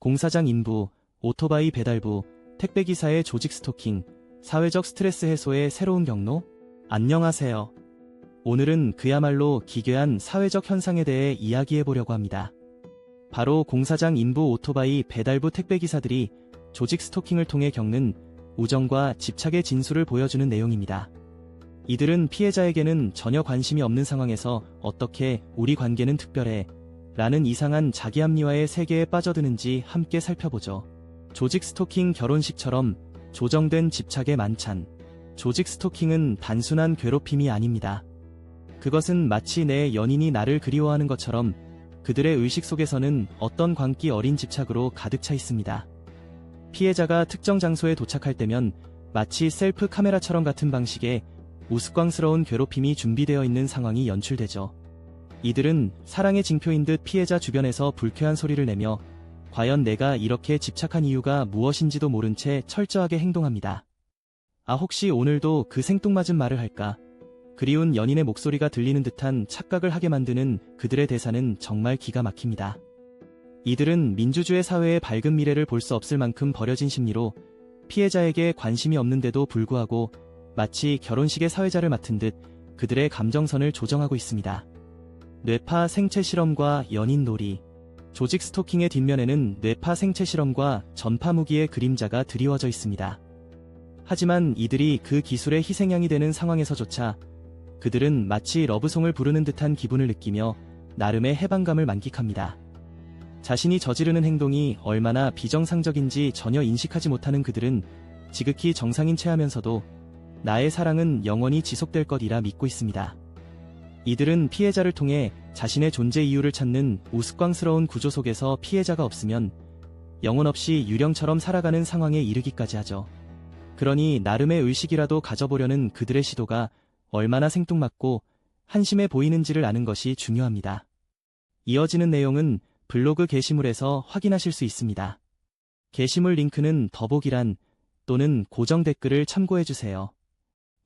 공사장 인부, 오토바이 배달부, 택배기사의 조직 스토킹, 사회적 스트레스 해소의 새로운 경로? 안녕하세요. 오늘은 그야말로 기괴한 사회적 현상에 대해 이야기해 보려고 합니다. 바로 공사장 인부 오토바이 배달부 택배기사들이 조직 스토킹을 통해 겪는 우정과 집착의 진수를 보여주는 내용입니다. 이들은 피해자에게는 전혀 관심이 없는 상황에서 어떻게 우리 관계는 특별해 라는 이상한 자기합리화의 세계에 빠져드는지 함께 살펴보죠. 조직 스토킹 결혼식처럼 조정된 집착의 만찬. 조직 스토킹은 단순한 괴롭힘이 아닙니다. 그것은 마치 내 연인이 나를 그리워하는 것처럼 그들의 의식 속에서는 어떤 광기 어린 집착으로 가득 차 있습니다. 피해자가 특정 장소에 도착할 때면 마치 셀프 카메라처럼 같은 방식의 우스꽝스러운 괴롭힘이 준비되어 있는 상황이 연출되죠. 이들은 사랑의 징표인 듯 피해자 주변에서 불쾌한 소리를 내며 과연 내가 이렇게 집착한 이유가 무엇인지도 모른 채 철저하게 행동합니다. 아 혹시 오늘도 그 생뚱맞은 말을 할까? 그리운 연인의 목소리가 들리는 듯한 착각을 하게 만드는 그들의 대사는 정말 기가 막힙니다. 이들은 민주주의 사회의 밝은 미래를 볼 수 없을 만큼 버려진 심리로 피해자에게 관심이 없는데도 불구하고 마치 결혼식의 사회자를 맡은 듯 그들의 감정선을 조정하고 있습니다. 뇌파 생체 실험과 연인 놀이 조직 스토킹의 뒷면에는 뇌파 생체 실험과 전파 무기의 그림자가 드리워져 있습니다. 하지만 이들이 그 기술의 희생양이 되는 상황에서조차 그들은 마치 러브송을 부르는 듯한 기분을 느끼며 나름의 해방감을 만끽합니다. 자신이 저지르는 행동이 얼마나 비정상적인지 전혀 인식하지 못하는 그들은 지극히 정상인 체하면서도 나의 사랑은 영원히 지속될 것이라 믿고 있습니다. 이들은 피해자를 통해 자신의 존재 이유를 찾는 우스꽝스러운 구조 속에서 피해자가 없으면 영혼 없이 유령처럼 살아가는 상황에 이르기까지 하죠. 그러니 나름의 의식이라도 가져보려는 그들의 시도가 얼마나 생뚱맞고 한심해 보이는지를 아는 것이 중요합니다. 이어지는 내용은 블로그 게시물에서 확인하실 수 있습니다. 게시물 링크는 더보기란 또는 고정 댓글을 참고해주세요.